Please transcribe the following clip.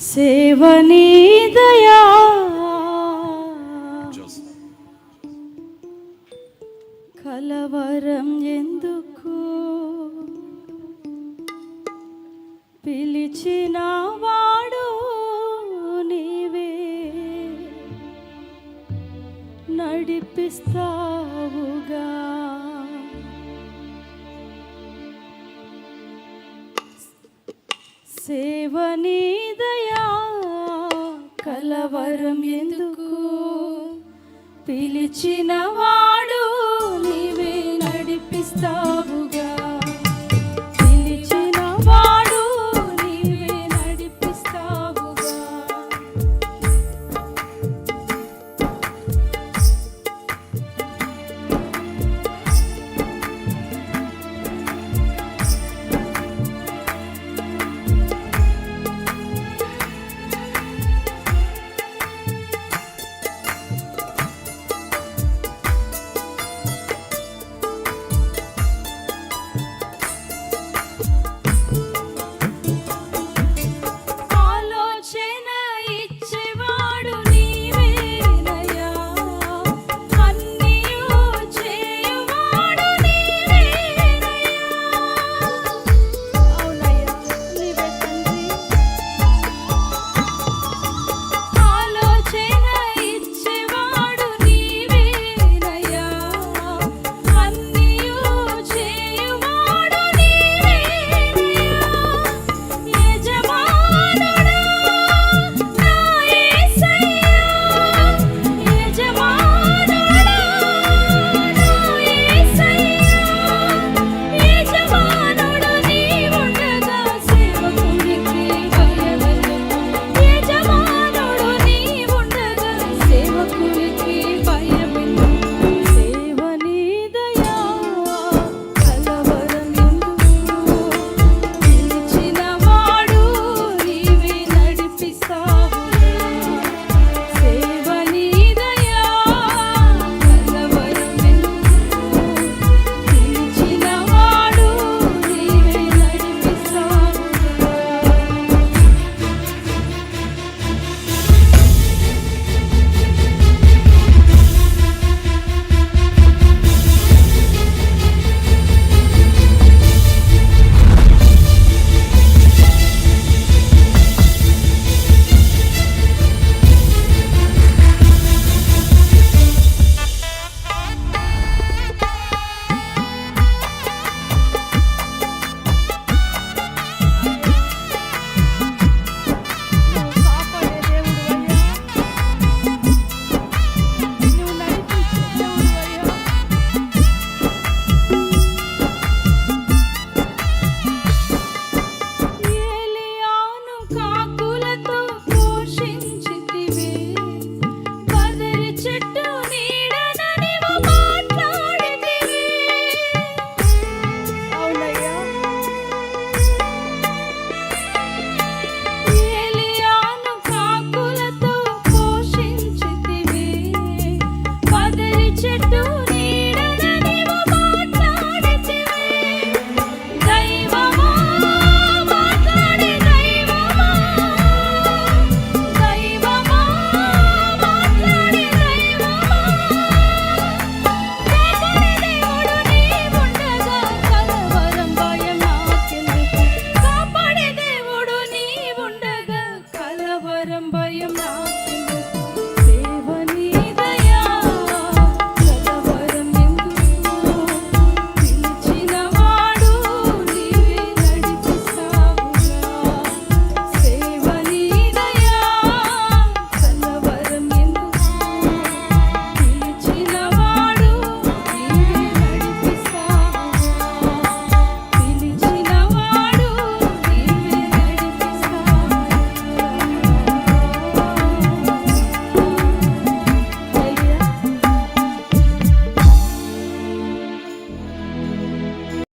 సేవనీదయా కలవరం ఎందుకు? పిలిచిన వాడు నీవే. నడిపిస్తావుగా. సేవనీ కలవరం ఎందుకు? పిలిచిన